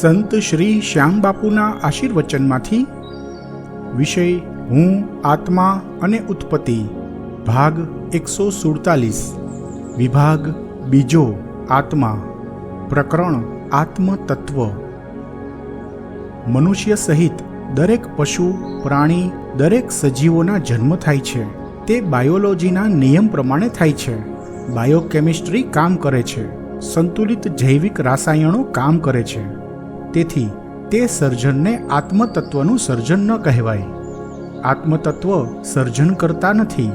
સંત શ્રી શ્યામબાપુના આશીર્વચનમાંથી વિષય હું, આત્મા અને ઉત્પત્તિ, ભાગ એકસો સુડતાલીસ, વિભાગ બીજો, આત્મા, પ્રકરણ આત્મતત્વ. મનુષ્ય સહિત દરેક પશુ, પ્રાણી, દરેક સજીવોના જન્મ થાય છે. તે બાયોલોજીના નિયમ પ્રમાણે થાય છે. બાયોકેમિસ્ટ્રી કામ કરે છે. સંતુલિત જૈવિક રાસાયણો કામ કરે છે. તેથી તે સર્જનને આત્મતત્વનું સર્જન ન કહેવાય. આત્મતત્વ સર્જન કરતા નથી,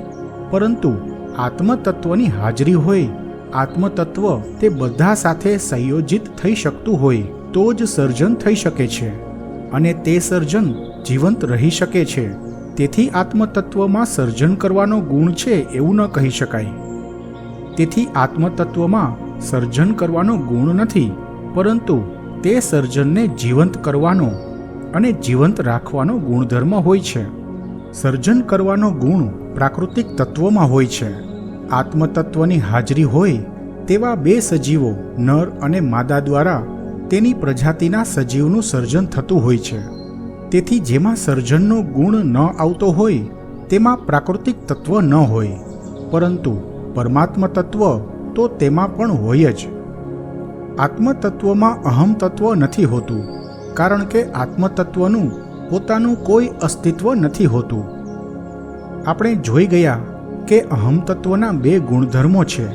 પરંતુ આત્મતત્વની હાજરી હોય. આત્મતત્વ તે બધા સાથે સંયોજિત થઈ શકતું હોય, તો જ સર્જન થઈ શકે છે. અને તે સર્જન જીવંત રહી શકે છે. તેથી આત્મતત્વમાં સર્જન કરવાનો ગુણ છે એવું ન કહી શકાય. તેથી આત્મતત્વમાં સર્જન કરવાનો ગુણ નથી, પરંતુ તે સર્જનને જીવંત કરવાનો અને જીવંત રાખવાનો ગુણધર્મ હોય છે. સર્જન કરવાનો ગુણ પ્રાકૃતિક તત્વમાં હોય છે. આત્મતત્વની હાજરી હોય તેવા બે સજીવો નર અને માદા દ્વારા તેની પ્રજાતિના સજીવનું સર્જન થતું હોય છે. તેથી જેમાં સર્જનનો ગુણ ન આવતો હોય, તેમાં પ્રાકૃતિક તત્વ ન હોય. પરંતુ પરમાત્મ તત્વ તો તેમાં પણ હોય જ. આત્મતત્વમાં અહમ તત્વ નથી હોતું, કારણ કે આત્મતત્વનું પોતાનું કોઈ અસ્તિત્વ નથી હોતું. આપણે જોઈ ગયા કે અહમ તત્વના બે ગુણધર્મો છે.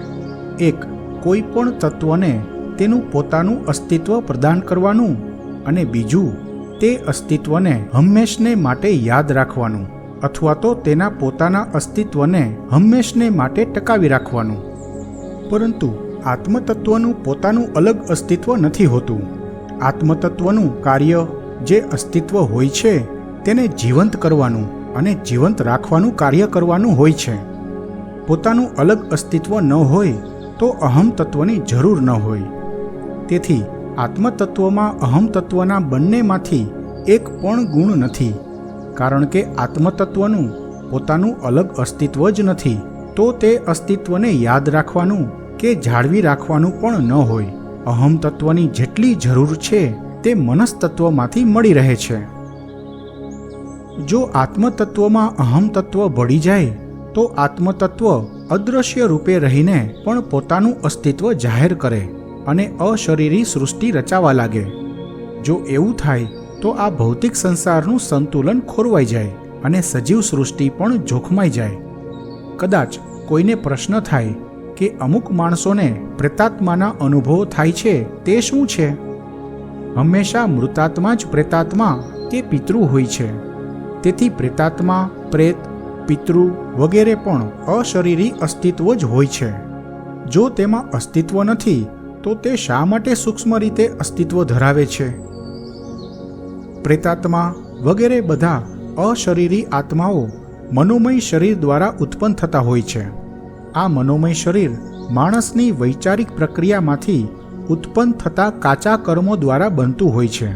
એક, કોઈ પણ તત્વને તેનું પોતાનું અસ્તિત્વ પ્રદાન કરવાનું અને બીજું, તે અસ્તિત્વને હંમેશને માટે યાદ રાખવાનું અથવા તો તેના પોતાના અસ્તિત્વને હંમેશને માટે ટકાવી રાખવાનું. પરંતુ આત્મતત્વનું પોતાનું અલગ અસ્તિત્વ નથી હોતું. આત્મતત્વનું કાર્ય જે અસ્તિત્વ હોય છે, તેને જીવંત કરવાનું અને જીવંત રાખવાનું કાર્ય કરવાનું હોય છે. પોતાનું અલગ અસ્તિત્વ ન હોય, તો અહમ તત્વની જરૂર ન હોય. તેથી આત્મતત્વમાં અહમ તત્વના બંનેમાંથી એક પણ ગુણ નથી. કારણ કે આત્મતત્વનું પોતાનું અલગ અસ્તિત્વ જ નથી, તો તે અસ્તિત્વને યાદ રાખવાનું કે જાળવી રાખવાનું પણ ન હોય. અહમ તત્વની જેટલી જરૂર છે, તે મનસ્તત્વમાંથી મળી રહે છે. જો આત્મતત્વમાં અહમ તત્વ ભળી જાય, તો આત્મતત્વ અદૃશ્ય રૂપે રહીને પણ પોતાનું અસ્તિત્વ જાહેર કરે અને અશરીરી સૃષ્ટિ રચાવા લાગે. જો એવું થાય, તો આ ભૌતિક સંસારનું સંતુલન ખોરવાઈ જાય અને સજીવ સૃષ્ટિ પણ જોખમાઈ જાય. કદાચ કોઈને પ્રશ્ન થાય કે અમુક માણસોને પ્રેતાત્માના અનુભવો થાય છે, તે શું છે? હંમેશા મૃતાત્મા જ પ્રેતાત્મા કે પિતૃ હોય છે. તેથી પ્રેતાત્મા, પ્રેત, પિતૃ વગેરે પણ અશરીરી અસ્તિત્વ જ હોય છે. જો તેમાં અસ્તિત્વ નથી, તો તે શા માટે સૂક્ષ્મ રીતે અસ્તિત્વ ધરાવે છે? પ્રેતાત્મા વગેરે બધા અશરીરી આત્માઓ મનોમય શરીર દ્વારા ઉત્પન્ન થતા હોય છે. આ મનોમય શરીર માણસની વૈચારિક પ્રક્રિયામાંથી ઉત્પન્ન થતા કાચા કર્મો દ્વારા બનતું હોય છે.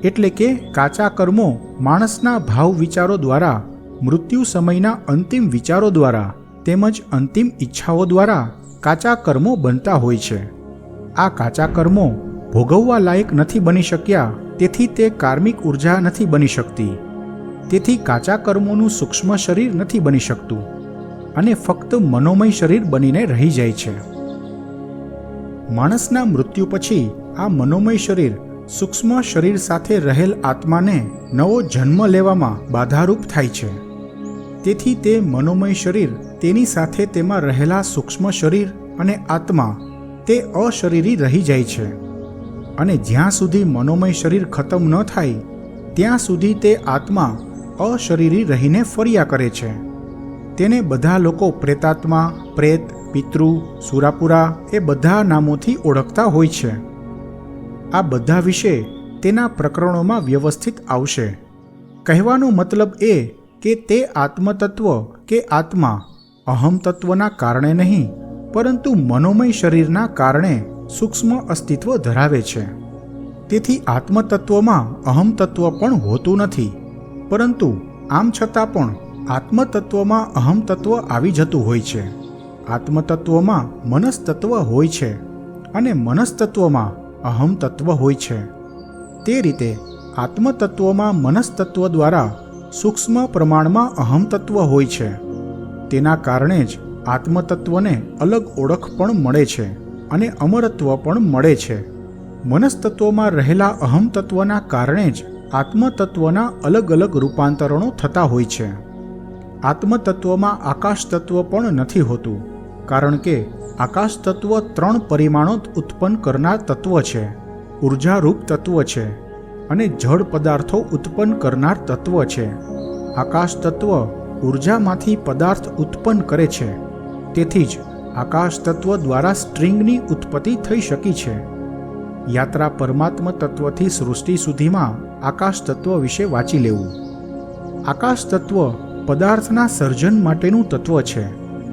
એટલે કે કાચા કર્મો માણસના ભાવ વિચારો દ્વારા, મૃત્યુ સમયના અંતિમ વિચારો દ્વારા, તેમજ અંતિમ ઈચ્છાઓ દ્વારા કાચા કર્મો બનતા હોય છે. આ કાચા કર્મો ભોગવવા લાયક નથી બની શક્યા, તેથી તે કાર્મિક ઊર્જા નથી બની શકતી. તેથી કાચા કર્મોનું સૂક્ષ્મ શરીર નથી બની શકતું. અને ફક્ત મનોમય શરીર બનીને રહી જાય છે. માણસના મૃત્યુ પછી આ મનોમય શરીર સૂક્ષ્મ શરીર સાથે રહેલ આત્માને નવો જન્મ લેવામાં બાધારૂપ થાય છે. તેથી તે મનોમય શરીર તેની સાથે તેમાં રહેલા સૂક્ષ્મ શરીર અને આત્મા તે અશરીરી રહી જાય છે. અને જ્યાં સુધી મનોમય શરીર ખતમ ન થાય, ત્યાં સુધી તે આત્મા અશરીરી રહીને ફર્યા કરે છે. તેને બધા લોકો પ્રેતાત્મા, પ્રેત, પિતૃ, સુરાપુરા એ બધા નામોથી ઓળખતા હોય છે. આ બધા વિશે તેના પ્રકરણોમાં વ્યવસ્થિત આવશે. કહેવાનો મતલબ એ કે તે આત્મતત્વ કે આત્મા અહમ કારણે નહીં, પરંતુ મનોમય શરીરના કારણે સૂક્ષ્મ અસ્તિત્વ ધરાવે છે. તેથી આત્મતત્વમાં અહમ પણ હોતું નથી, પરંતુ આમ છતાં પણ આત્મતત્વમાં અહમ તત્વ આવી જતું હોય છે. આત્મતત્વમાં મનસ્તત્વ હોય છે અને મનસ્તત્વમાં અહમ હોય છે. તે રીતે આત્મતત્વમાં મનસ્તત્વ દ્વારા સૂક્ષ્મ પ્રમાણમાં અહમતત્વ હોય છે. તેના કારણે જ આત્મતત્વને અલગ ઓળખ પણ મળે છે અને અમરત્વ પણ મળે છે. મનસ્તત્વમાં રહેલા અહમતત્વના કારણે જ આત્મતત્વના અલગ અલગ રૂપાંતરણો થતા હોય છે. આત્મતત્વમાં આકાશ તત્વ પણ નથી હોતું, કારણ કે આકાશ તત્વ ત્રણ પરિમાણો ઉત્પન્ન કરનાર તત્વ છે. ઉર્જારૂપ તત્વ છે અને જળ પદાર્થો ઉત્પન્ન કરનાર તત્વ છે. આકાશ તત્વ ઉર્જામાંથી પદાર્થ ઉત્પન્ન કરે છે. તેથી જ આકાશ તત્વ દ્વારા સ્ટ્રિંગની ઉત્પત્તિ થઈ શકી છે. યાત્રા પરમાત્મ તત્વથી સૃષ્ટિ સુધીમાં આકાશ તત્વ વિશે વાંચી લેવું. આકાશ તત્વ પદાર્થના સર્જન માટેનું તત્વ છે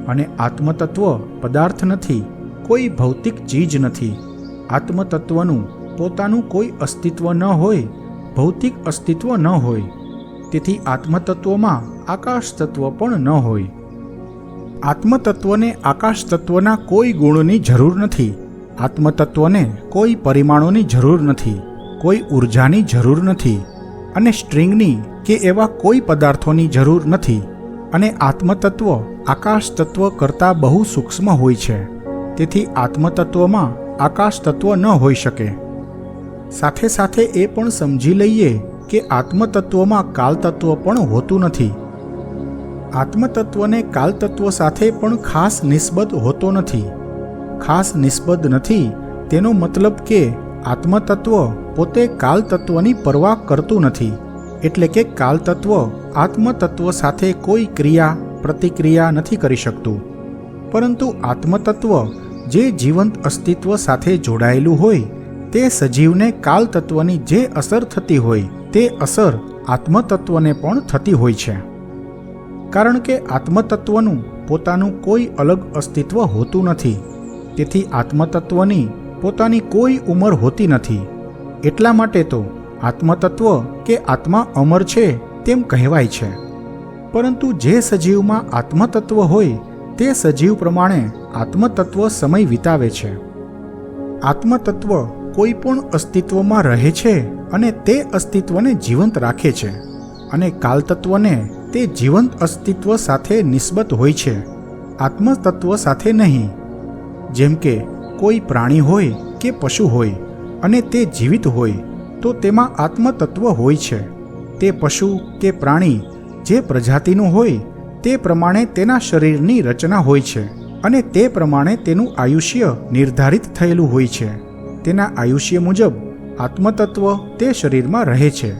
અને આત્મતત્વ પદાર્થ નથી, કોઈ ભૌતિક ચીજ નથી. આત્મતત્વનું પોતાનું કોઈ અસ્તિત્વ ન હોય, ભૌતિક અસ્તિત્વ ન હોય. તેથી આત્મતત્વમાં આકાશ તત્વ પણ ન હોય. આત્મતત્વને આકાશ તત્વના કોઈ ગુણની જરૂર નથી. આત્મતત્વને કોઈ પરિમાણોની જરૂર નથી. કોઈ ઉર્જાની જરૂર નથી. અને સ્ટ્રિંગની કે એવા કોઈ પદાર્થોની જરૂર નથી અને આત્મતત્વ આકાશ તત્વ કરતાં બહુ સૂક્ષ્મ હોય છે. તેથી આત્મતત્વમાં આકાશ તત્વ ન હોઈ શકે. સાથે સાથે એ પણ સમજી લઈએ કે આત્મતત્વમાં કાલતત્વ પણ હોતું નથી. આત્મતત્વને કાલતત્વ સાથે પણ ખાસ નિસ્બત હોતો નથી. ખાસ નિસ્બત નથી તેનો મતલબ કે આત્મતત્વ પોતે કાલતત્વની પરવા કરતું નથી. એટલે કે કાલતત્વ આત્મતત્વ સાથે કોઈ ક્રિયા, પ્રતિક્રિયા નથી કરી શકતું. પરંતુ આત્મતત્વ જે જીવંત અસ્તિત્વ સાથે જોડાયેલું હોય, તે સજીવને કાલતત્વની જે અસર થતી હોય, તે અસર આત્મતત્વને પણ થતી હોય છે. કારણ કે આત્મતત્વનું પોતાનું કોઈ અલગ અસ્તિત્વ હોતું નથી. તેથી આત્મતત્વની પોતાની કોઈ ઉંમર હોતી નથી. એટલા માટે તો આત્મતત્વ કે આત્મા અમર છે તેમ કહેવાય છે. પરંતુ જે સજીવમાં આત્મતત્વ હોય, તે સજીવ પ્રમાણે આત્મતત્વ સમય વિતાવે છે. આત્મતત્વ કોઈ પણ અસ્તિત્વમાં રહે છે અને તે અસ્તિત્વને જીવંત રાખે છે અને કાલતત્વને તે જીવંત અસ્તિત્વ સાથે નિસ્બત હોય છે. આત્મતત્વ સાથે નહીં. જેમ કે કોઈ પ્રાણી હોય કે પશુ હોય અને તે જીવિત હોય તો તેમાં આત્મતત્વ હોય છે. તે પશુ કે પ્રાણી જે પ્રજાતિનું હોય, તે પ્રમાણે તેના શરીરની રચના હોય છે અને તે પ્રમાણે તેનું આયુષ્ય નિર્ધારિત થયેલું હોય છે. તેના આયુષ્ય મુજબ આત્મતત્વ તે શરીરમાં રહે છે.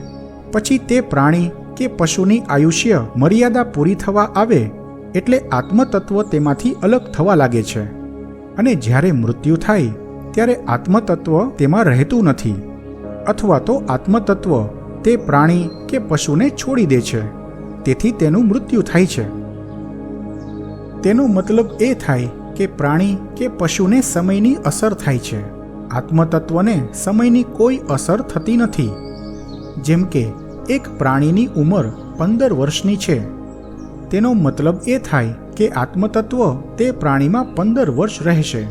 પછી તે પ્રાણી કે પશુની આયુષ્ય મર્યાદા પૂરી થવા આવે એટલે આત્મતત્વ તેમાંથી અલગ થવા લાગે છે. અને જ્યારે મૃત્યુ થાય, ત્યારે આત્મતત્વ તેમાં રહેતું નથી. અથવા તો આત્મતત્વ તે પ્રાણી કે પશુને છોડી દે છે. તેથી તેનું મૃત્યુ થાય છે. તેનો મતલબ એ થાય કે પ્રાણી કે પશુને સમયની અસર થાય છે. આત્મતત્વને સમયની કોઈ અસર થતી નથી. જેમ કે, એક પ્રાણીની ઉંમર પંદર વર્ષની છે. તેનો મતલબ એ થાય કે આત્મતત્વ તે પ્રાણીમાં પંદર વર્ષ રહેશે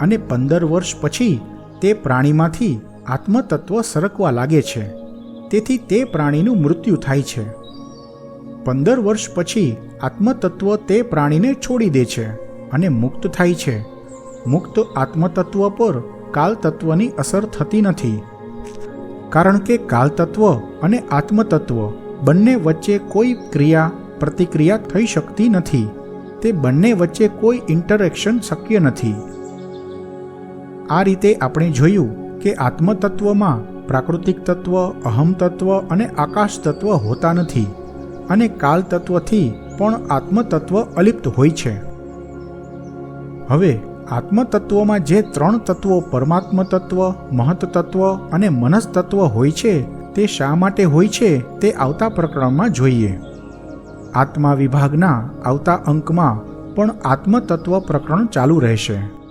અને પંદર વર્ષ પછી તે પ્રાણીમાંથી આત્મતત્વ સરકવા લાગે છે. તેથી તે પ્રાણીનું મૃત્યુ થાય છે. પંદર વર્ષ પછી આત્મતત્વ તે પ્રાણીને છોડી દે છે અને મુક્ત થાય છે. મુક્ત આત્મતત્વ પર કાલતત્વની અસર થતી નથી. કારણ કે કાલતત્વ અને આત્મતત્વ બંને વચ્ચે કોઈ ક્રિયા, પ્રતિક્રિયા થઈ શકતી નથી. તે બંને વચ્ચે કોઈ ઇન્ટરેક્શન શક્ય નથી. આ રીતે આપણે જોયું કે આત્મતત્વમાં પ્રાકૃતિક તત્વ, અહમ તત્વ અને આકાશ તત્વ હોતા નથી અને કાલ તત્વથી પણ આત્મતત્વ અલિપ્ત હોય છે. હવે આત્મતત્વમાં જે ત્રણ તત્વો પરમાત્મ તત્વ મહત્તત્વ અને મનસ્તત્વ હોય છે, તે શા માટે હોય છે તે આવતા પ્રકરણમાં જોઈએ. આત્મા વિભાગના આવતા અંકમાં પણ આત્મતત્વ પ્રકરણ ચાલુ રહેશે.